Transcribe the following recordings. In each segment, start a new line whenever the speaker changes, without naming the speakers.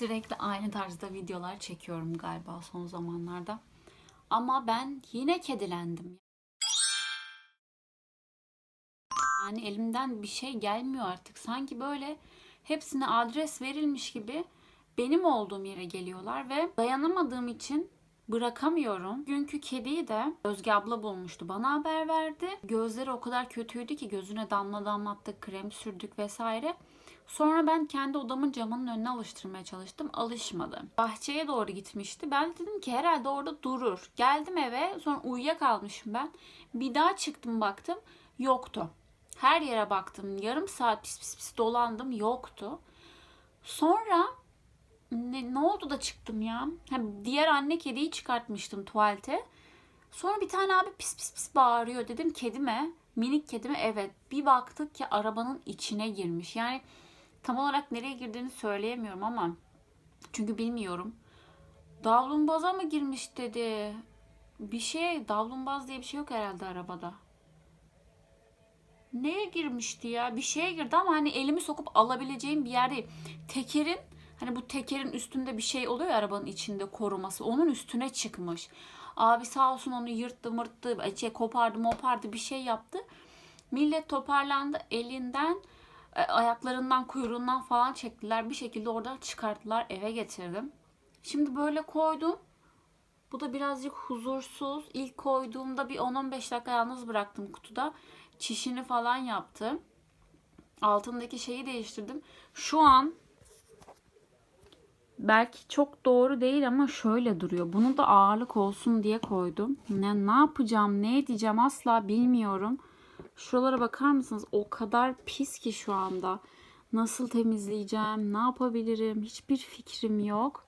Sürekli aynı tarzda videolar çekiyorum galiba son zamanlarda. Ama ben yine kedilendim. Yani elimden bir şey gelmiyor artık. Sanki böyle hepsine adres verilmiş gibi benim olduğum yere geliyorlar ve dayanamadığım için bırakamıyorum. Günkü kediyi de Özge abla bulmuştu. Bana haber verdi. Gözleri o kadar kötüydü ki gözüne damla damlattık, krem sürdük vesaire. Sonra ben kendi odamın camının önüne alıştırmaya çalıştım. Alışmadı. Bahçeye doğru gitmişti. Ben dedim ki herhalde orada durur. Geldim eve sonra uyuyakalmışım ben. Bir daha çıktım baktım. Yoktu. Her yere baktım. Yarım saat pis pis pis dolandım. Yoktu. Sonra ne, ne oldu da çıktım ya? Ha, diğer anne kediyi çıkartmıştım tuvalete. Sonra bir tane abi pis pis pis bağırıyor. Dedim kedi mi? Minik kedi mi? Evet. Bir baktık ki arabanın içine girmiş. Yani tam olarak nereye girdiğini söyleyemiyorum ama çünkü bilmiyorum. Davlumbaza mı girmiş dedi. Bir şey davlumbaz diye bir şey yok herhalde arabada. Neye girmişti ya? Bir şeye girdi ama hani elimi sokup alabileceğim bir yer. Tekerin hani bu tekerin üstünde bir şey oluyor ya arabanın içinde koruması. Onun üstüne çıkmış. Abi sağ olsun onu yırttı mırttı, şey, kopardı mopardı bir şey yaptı. Millet toparlandı elinden ayaklarından kuyruğundan falan çektiler. Bir şekilde oradan çıkarttılar eve getirdim. Şimdi böyle koydum. Bu da birazcık huzursuz. İlk koyduğumda bir 10-15 dakika yalnız bıraktım kutuda. Çişini falan yaptı. Altındaki şeyi değiştirdim. Şu an belki çok doğru değil ama şöyle duruyor. Bunu da ağırlık olsun diye koydum. Ne, ne yapacağım, ne edeceğim asla bilmiyorum. Şuralara bakar mısınız? O kadar pis ki şu anda. Nasıl temizleyeceğim, ne yapabilirim hiçbir fikrim yok.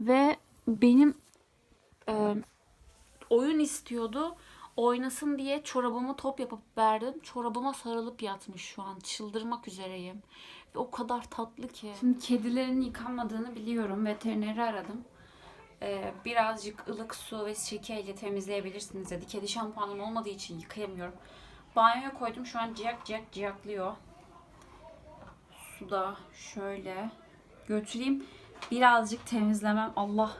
Ve benim e, oyun istiyordu. Oynasın diye çorabımı top yapıp verdim. Çorabıma sarılıp yatmış şu an. Çıldırmak üzereyim. Ve o kadar tatlı ki. Şimdi kedilerin yıkanmadığını biliyorum. Veterineri aradım. Ee, birazcık ılık su ve sirkeyle temizleyebilirsiniz dedi. Kedi şampuanım olmadığı için yıkayamıyorum. Banyoya koydum. Şu an ciyak ciyak ciyaklıyor. Suda şöyle götüreyim. Birazcık temizlemem. Allah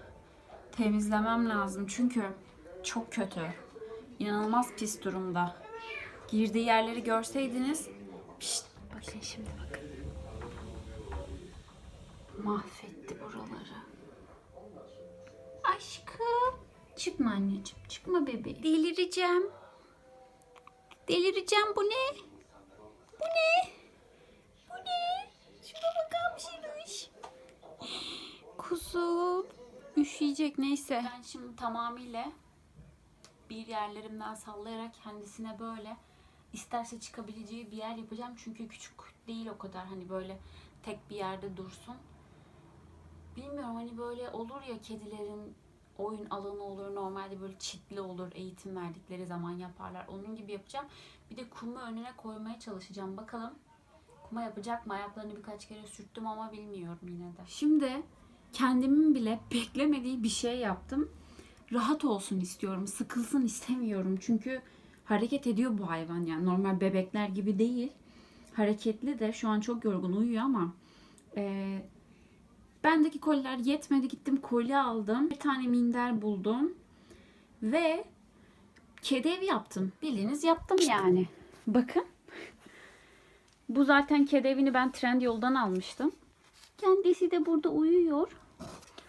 temizlemem lazım. Çünkü çok kötü. İnanılmaz pis durumda. Girdiği yerleri görseydiniz. Pişt, bakın şimdi bakın. Mahvetti Çıkma anneciğim. Çıkma bebeğim. Delireceğim. Delireceğim. Bu ne? Bu ne? Bu ne? Şuna bakar mısınız? Kuzum. Üşüyecek neyse. Ben şimdi tamamıyla bir yerlerimden sallayarak kendisine böyle isterse çıkabileceği bir yer yapacağım. Çünkü küçük değil o kadar hani böyle tek bir yerde dursun. Bilmiyorum hani böyle olur ya kedilerin oyun alanı olur. Normalde böyle çitli olur. Eğitim verdikleri zaman yaparlar. Onun gibi yapacağım. Bir de kumu önüne koymaya çalışacağım. Bakalım kuma yapacak mı? Ayaklarını birkaç kere sürttüm ama bilmiyorum yine de. Şimdi kendimin bile beklemediği bir şey yaptım. Rahat olsun istiyorum. Sıkılsın istemiyorum. Çünkü hareket ediyor bu hayvan yani. Normal bebekler gibi değil. Hareketli de şu an çok yorgun uyuyor ama eee Bendeki koliler yetmedi. Gittim koli aldım. Bir tane minder buldum. Ve kedi evi yaptım. Bildiğiniz yaptım yani. Bakın. Bu zaten kedi evini ben Trendyol'dan almıştım. Kendisi de burada uyuyor.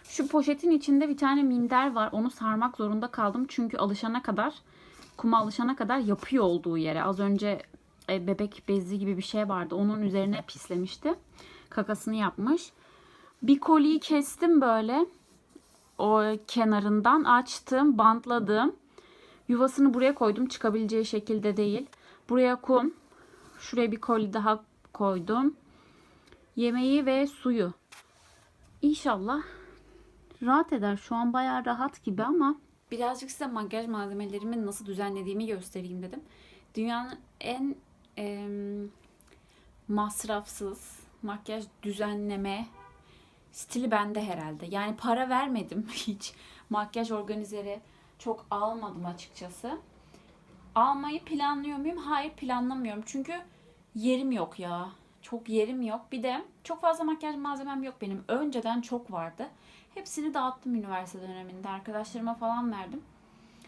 Şu poşetin içinde bir tane minder var. Onu sarmak zorunda kaldım. Çünkü alışana kadar, kuma alışana kadar yapıyor olduğu yere. Az önce e, bebek bezi gibi bir şey vardı. Onun üzerine pislemişti. Kakasını yapmış. Bir koliyi kestim böyle. O kenarından açtım, bantladım. Yuvasını buraya koydum. Çıkabileceği şekilde değil. Buraya kum. Şuraya bir koli daha koydum. Yemeği ve suyu. İnşallah rahat eder. Şu an bayağı rahat gibi ama birazcık size makyaj malzemelerimi nasıl düzenlediğimi göstereyim dedim. Dünyanın en em, masrafsız makyaj düzenleme stili bende herhalde. Yani para vermedim hiç. Makyaj organizeri çok almadım açıkçası. Almayı planlıyor muyum? Hayır planlamıyorum. Çünkü yerim yok ya. Çok yerim yok. Bir de çok fazla makyaj malzemem yok benim. Önceden çok vardı. Hepsini dağıttım üniversite döneminde. Arkadaşlarıma falan verdim.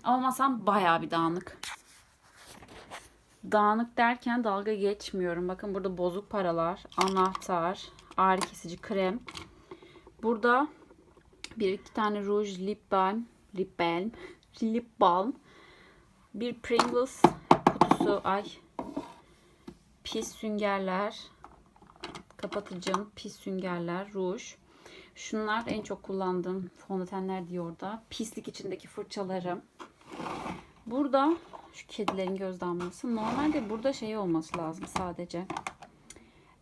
Ama masam bayağı bir dağınık. Dağınık derken dalga geçmiyorum. Bakın burada bozuk paralar, anahtar, ağrı kesici krem. Burada bir iki tane ruj, lip balm, lip balm, lip balm. Bir Pringles kutusu, ay pis süngerler, kapatıcım, pis süngerler, ruj. Şunlar en çok kullandığım fondötenler diyor orada. Pislik içindeki fırçalarım. Burada şu kedilerin göz damlası. Normalde burada şey olması lazım sadece.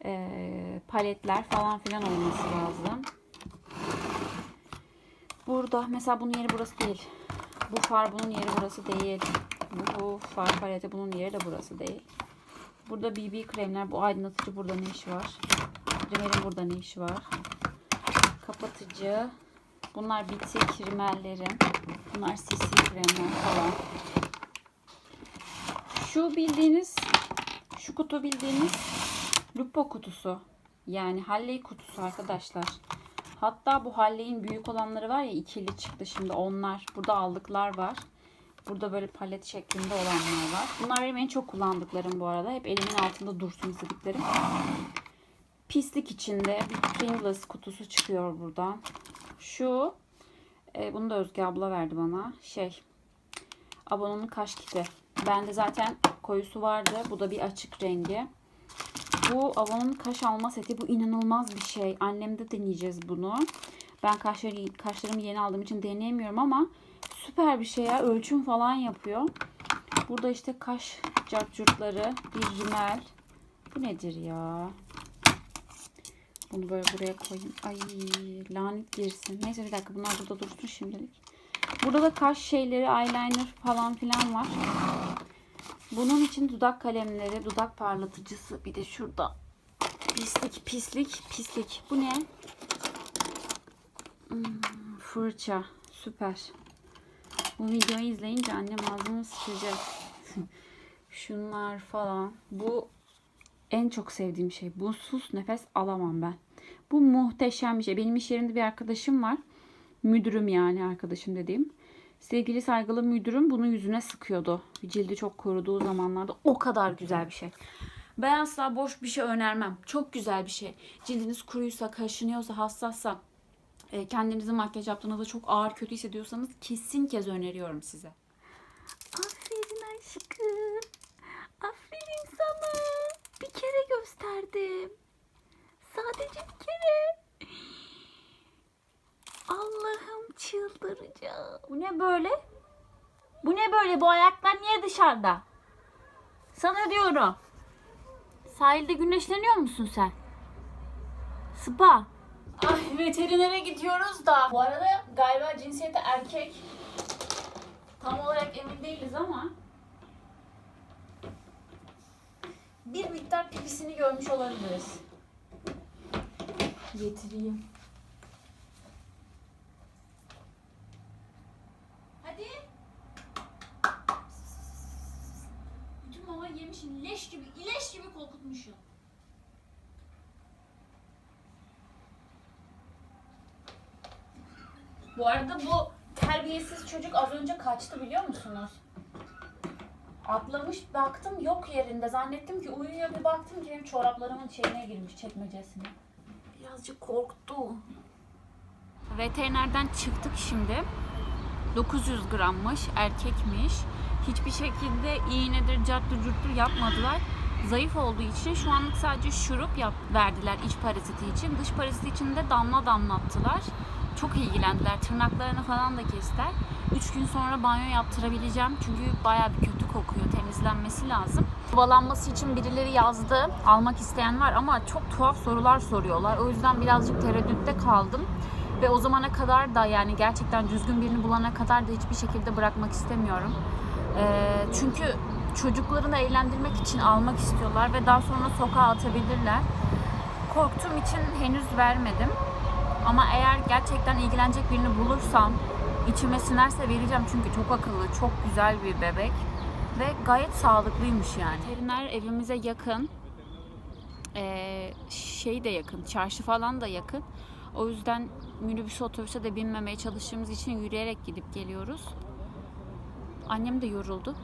Ee, paletler falan filan olması lazım. Burada mesela bunun yeri burası değil. Bu far bunun yeri burası değil. Bu far paleti bunun yeri de burası değil. Burada BB kremler. Bu aydınlatıcı burada ne işi var? Rimel'in burada ne işi var? Kapatıcı. Bunlar bitik rimellerim. Bunlar CC kremler falan. Şu bildiğiniz şu kutu bildiğiniz lupo kutusu. Yani halley kutusu arkadaşlar. Hatta bu halleyin büyük olanları var ya ikili çıktı şimdi onlar. Burada aldıklar var. Burada böyle palet şeklinde olanlar var. Bunlar benim en çok kullandıklarım bu arada. Hep elimin altında dursun istediklerim. Pislik içinde bir Pringles kutusu çıkıyor buradan. Şu e, bunu da Özge abla verdi bana. Şey Abonanın kaş kiti. Bende zaten koyusu vardı. Bu da bir açık rengi. Bu Avon'un kaş alma seti. Bu inanılmaz bir şey. Annemde deneyeceğiz bunu. Ben kaşları, kaşlarımı yeni aldığım için deneyemiyorum ama süper bir şey ya. Ölçüm falan yapıyor. Burada işte kaş cartcurtları, bir rimel. Bu nedir ya? Bunu böyle buraya koyayım. Ay lanet girsin. Neyse bir dakika bunlar burada dursun şimdilik. Burada da kaş şeyleri, eyeliner falan filan var. Bunun için dudak kalemleri, dudak parlatıcısı. Bir de şurada. Pislik, pislik, pislik. Bu ne? Hmm, fırça. Süper. Bu videoyu izleyince annem ağzını sıçacak. Şunlar falan. Bu en çok sevdiğim şey. Buzsuz nefes alamam ben. Bu muhteşem bir şey. Benim iş yerinde bir arkadaşım var. Müdürüm yani arkadaşım dediğim. Sevgili saygılı müdürüm bunu yüzüne sıkıyordu. Cildi çok koruduğu zamanlarda. O kadar güzel bir şey. Ben asla boş bir şey önermem. Çok güzel bir şey. Cildiniz kuruysa, kaşınıyorsa, hassassa, e, kendinizi makyaj yaptığınızda çok ağır kötü hissediyorsanız kesin kez öneriyorum size. Aferin aşkım. Aferin sana. Bir kere gösterdim. Sadece bir kere. Allah'ım çıldıracağım. Bu ne böyle? Bu ne böyle? Bu ayaklar niye dışarıda? Sana diyorum. Sahilde güneşleniyor musun sen? Spa. Ay veterinere gidiyoruz da. Bu arada galiba cinsiyeti erkek. Tam olarak emin değiliz ama. Bir miktar pipisini görmüş olabiliriz. Getireyim. Hadi. Yemişsin. Leş gibi, ileş gibi korkutmuşsun. Bu arada bu terbiyesiz çocuk az önce kaçtı biliyor musunuz? Atlamış baktım yok yerinde. Zannettim ki uyuyor bir baktım ki benim çoraplarımın şeyine girmiş çekmecesine. Birazcık korktu. Veterinerden çıktık şimdi. 900 grammış, erkekmiş. Hiçbir şekilde iğnedir, carttır, curttur yapmadılar. Zayıf olduğu için şu anlık sadece şurup yap, verdiler iç paraziti için. Dış paraziti için de damla damlattılar. Çok ilgilendiler. Tırnaklarını falan da kestiler. 3 gün sonra banyo yaptırabileceğim. Çünkü baya bir kötü kokuyor. Temizlenmesi lazım. Balanması için birileri yazdı. Almak isteyen var ama çok tuhaf sorular soruyorlar. O yüzden birazcık tereddütte kaldım. Ve o zamana kadar da yani gerçekten düzgün birini bulana kadar da hiçbir şekilde bırakmak istemiyorum. Ee, çünkü çocuklarını eğlendirmek için almak istiyorlar ve daha sonra sokağa atabilirler. Korktuğum için henüz vermedim. Ama eğer gerçekten ilgilenecek birini bulursam içime sinerse vereceğim. Çünkü çok akıllı, çok güzel bir bebek. Ve gayet sağlıklıymış yani. Veteriner evimize yakın. Ee, şey de yakın, çarşı falan da yakın. O yüzden minibüse otobüse de binmemeye çalıştığımız için yürüyerek gidip geliyoruz. Annem de yoruldu.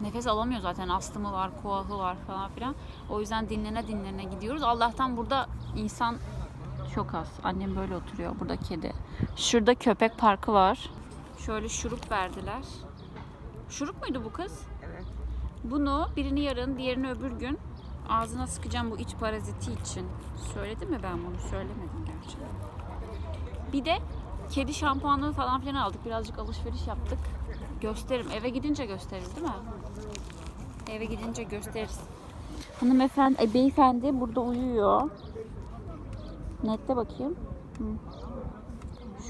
Nefes alamıyor zaten astımı var, kuahı var falan filan. O yüzden dinlene dinlene gidiyoruz. Allah'tan burada insan çok az. Annem böyle oturuyor. Burada kedi. Şurada köpek parkı var. Şöyle şurup verdiler. Şurup muydu bu kız?
Evet.
Bunu birini yarın, diğerini öbür gün ağzına sıkacağım bu iç paraziti için. Söyledim mi ben bunu? Söylemedim gerçi. Bir de kedi şampuanı falan filan aldık. Birazcık alışveriş yaptık. Gösteririm. Eve gidince gösteririz değil mi? Eve gidince gösteririz. Hanımefendi, e, beyefendi burada uyuyor. Nette bakayım. Hı.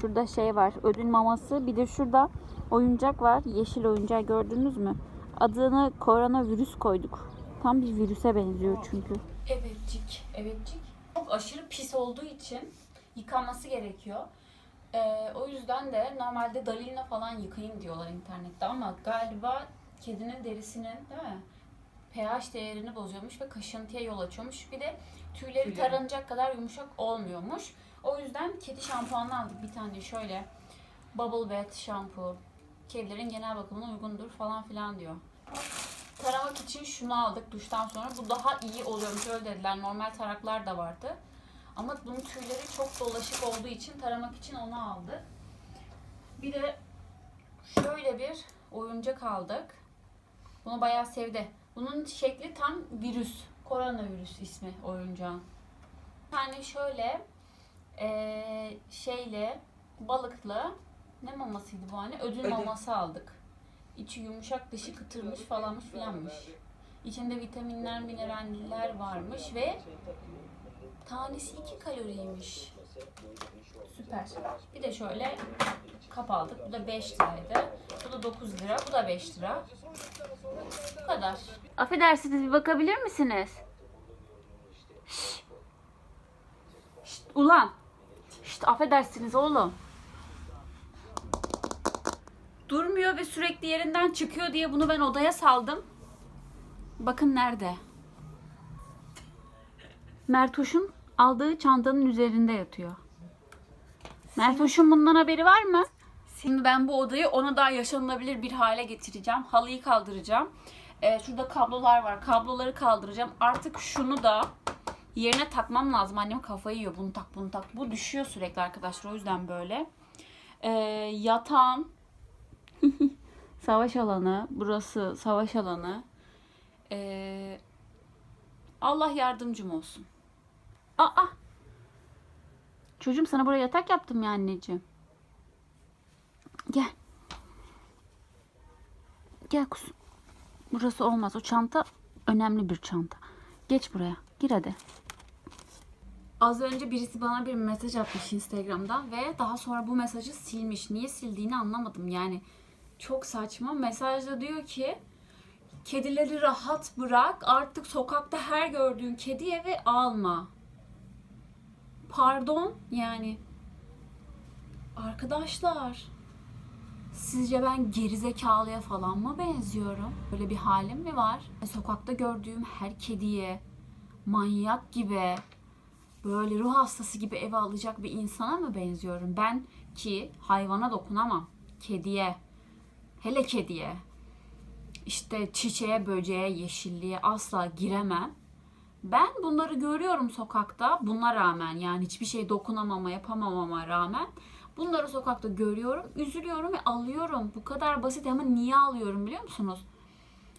Şurada şey var. Ödül maması. Bir de şurada oyuncak var. Yeşil oyuncağı gördünüz mü? Adını koronavirüs koyduk. Tam bir virüse benziyor çünkü. Evetcik. Evetcik. Çok aşırı pis olduğu için yıkanması gerekiyor. Ee, o yüzden de normalde Dalin'le falan yıkayın diyorlar internette ama galiba kedinin derisinin değil mi? pH değerini bozuyormuş ve kaşıntıya yol açıyormuş. Bir de tüyleri
Tüyleri.
taranacak kadar yumuşak olmuyormuş. O yüzden kedi şampuanı aldık bir tane şöyle. Bubble Bath şampu. Kedilerin genel bakımına uygundur falan filan diyor. Taramak için şunu aldık duştan sonra. Bu daha iyi oluyormuş öyle dediler. Normal taraklar da vardı. Ama bunun tüyleri çok dolaşık olduğu için taramak için onu aldık. Bir de şöyle bir oyuncak aldık. Bunu bayağı sevdi. Bunun şekli tam virüs. Koronavirüs ismi oyuncağın. Tane şöyle eee, şeyle balıklı ne mamasıydı bu hani? Ödül,
Ödül.
maması aldık. İçi yumuşak dışı kıtırmış falanmış filanmış. İçinde vitaminler, mineraller varmış ve tanesi 2 kaloriymiş. Süper. Bir de şöyle kap aldık. Bu da 5 liraydı. Bu da 9 lira. Bu da 5 lira. Bu kadar. Affedersiniz bir bakabilir misiniz? Şşt. Şşt, ulan. Şşt, affedersiniz oğlum. Durmuyor ve sürekli yerinden çıkıyor diye bunu ben odaya saldım. Bakın nerede? Mertoş'un aldığı çantanın üzerinde yatıyor. Mertoş'un bundan haberi var mı? Şimdi ben bu odayı ona daha yaşanılabilir bir hale getireceğim. Halıyı kaldıracağım. Ee, şurada kablolar var. Kabloları kaldıracağım. Artık şunu da yerine takmam lazım. Annem kafayı yiyor. Bunu tak bunu tak. Bu düşüyor sürekli arkadaşlar. O yüzden böyle. Ee, yatağım. savaş alanı. Burası savaş alanı. Ee, Allah yardımcım olsun. Aa! Çocuğum sana buraya yatak yaptım ya anneciğim. Gel. Gel kuzum. Burası olmaz. O çanta önemli bir çanta. Geç buraya. Gir hadi. Az önce birisi bana bir mesaj atmış Instagram'dan ve daha sonra bu mesajı silmiş. Niye sildiğini anlamadım. Yani çok saçma. Mesajda diyor ki kedileri rahat bırak. Artık sokakta her gördüğün kedi eve alma. Pardon yani. Arkadaşlar. Sizce ben gerizekalıya falan mı benziyorum? Böyle bir halim mi var? Sokakta gördüğüm her kediye manyak gibi böyle ruh hastası gibi eve alacak bir insana mı benziyorum? Ben ki hayvana dokunamam. Kediye. Hele kediye. İşte çiçeğe, böceğe, yeşilliğe asla giremem. Ben bunları görüyorum sokakta. Buna rağmen yani hiçbir şey dokunamama, yapamamama rağmen bunları sokakta görüyorum, üzülüyorum ve alıyorum. Bu kadar basit ama niye alıyorum biliyor musunuz?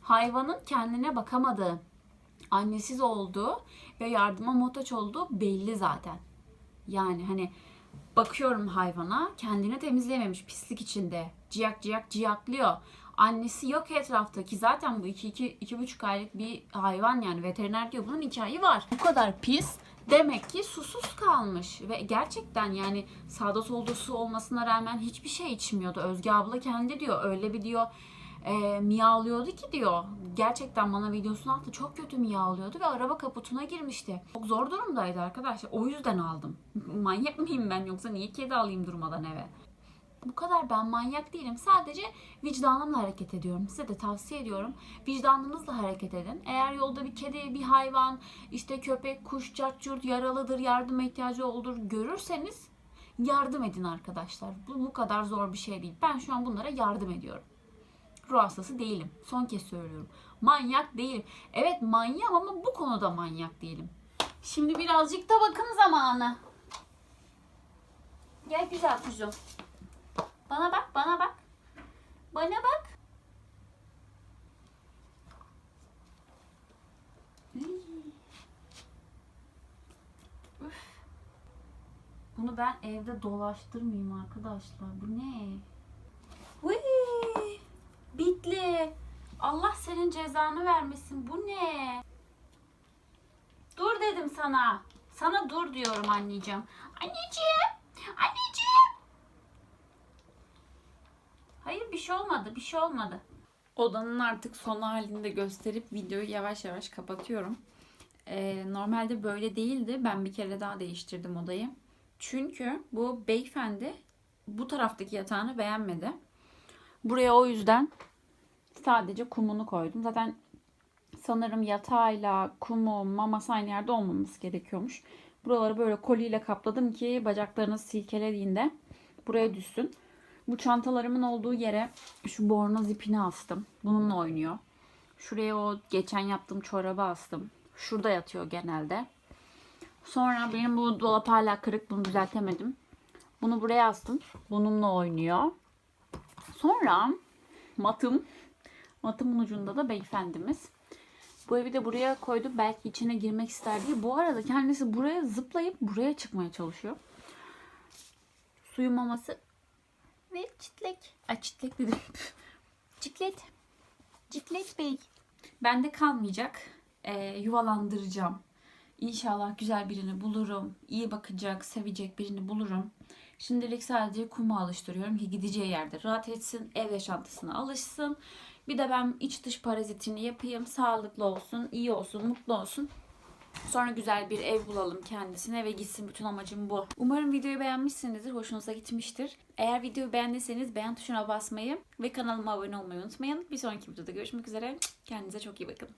Hayvanın kendine bakamadığı, annesiz olduğu ve yardıma muhtaç olduğu belli zaten. Yani hani bakıyorum hayvana kendini temizleyememiş pislik içinde. Ciyak ciyak ciyaklıyor. Annesi yok etraftaki zaten bu 2 iki, iki buçuk aylık bir hayvan yani veteriner diyor bunun hikayeyi var. Bu kadar pis demek ki susuz kalmış ve gerçekten yani sağda solda su olmasına rağmen hiçbir şey içmiyordu. Özge abla kendi diyor öyle bir diyor e, miyavlıyordu ki diyor. Gerçekten bana videosunu attı. Çok kötü miyavlıyordu ve araba kaputuna girmişti. Çok zor durumdaydı arkadaşlar. O yüzden aldım. Manyak mıyım ben yoksa niye kedi alayım durmadan eve? Bu kadar ben manyak değilim. Sadece vicdanımla hareket ediyorum. Size de tavsiye ediyorum. Vicdanınızla hareket edin. Eğer yolda bir kedi, bir hayvan, işte köpek, kuş, cart curt yaralıdır, yardıma ihtiyacı olur görürseniz yardım edin arkadaşlar. Bu bu kadar zor bir şey değil. Ben şu an bunlara yardım ediyorum. Ruh hastası değilim. Son kez söylüyorum. Manyak değilim. Evet manyağım ama bu konuda manyak değilim. Şimdi birazcık da bakım zamanı. Gel güzel kuzum. Bana bak, bana bak. Bana bak. Üf. Bunu ben evde dolaştırmayayım arkadaşlar. Bu ne? Uy. Bitli. Allah senin cezanı vermesin. Bu ne? Dur dedim sana. Sana dur diyorum anneciğim. Anneciğim. Anneciğim. Hayır bir şey olmadı. Bir şey olmadı. Odanın artık son halini de gösterip videoyu yavaş yavaş kapatıyorum. Ee, normalde böyle değildi. Ben bir kere daha değiştirdim odayı. Çünkü bu beyefendi bu taraftaki yatağını beğenmedi. Buraya o yüzden sadece kumunu koydum. Zaten sanırım yatağıyla kumu, maması aynı yerde olmaması gerekiyormuş. Buraları böyle koliyle kapladım ki bacaklarınız silkelediğinde buraya düşsün. Bu çantalarımın olduğu yere şu bornoz ipini astım. Bununla oynuyor. Şuraya o geçen yaptığım çorabı astım. Şurada yatıyor genelde. Sonra benim bu dolap hala kırık. Bunu düzeltemedim. Bunu buraya astım. Bununla oynuyor. Sonra matım. Matımın ucunda da beyefendimiz. Bu evi de buraya koydu. Belki içine girmek ister diye. Bu arada kendisi buraya zıplayıp buraya çıkmaya çalışıyor. Suyu maması ve çitlek. Ay çitlek dedim. Ciklet. Ciklet Bey. Bende kalmayacak. Ee, yuvalandıracağım. İnşallah güzel birini bulurum. iyi bakacak, sevecek birini bulurum. Şimdilik sadece kumu alıştırıyorum ki gideceği yerde rahat etsin, ev yaşantısına alışsın. Bir de ben iç dış parazitini yapayım, sağlıklı olsun, iyi olsun, mutlu olsun. Sonra güzel bir ev bulalım kendisine ve gitsin. Bütün amacım bu. Umarım videoyu beğenmişsinizdir. Hoşunuza gitmiştir. Eğer videoyu beğendiyseniz beğen tuşuna basmayı ve kanalıma abone olmayı unutmayın. Bir sonraki videoda görüşmek üzere. Kendinize çok iyi bakın.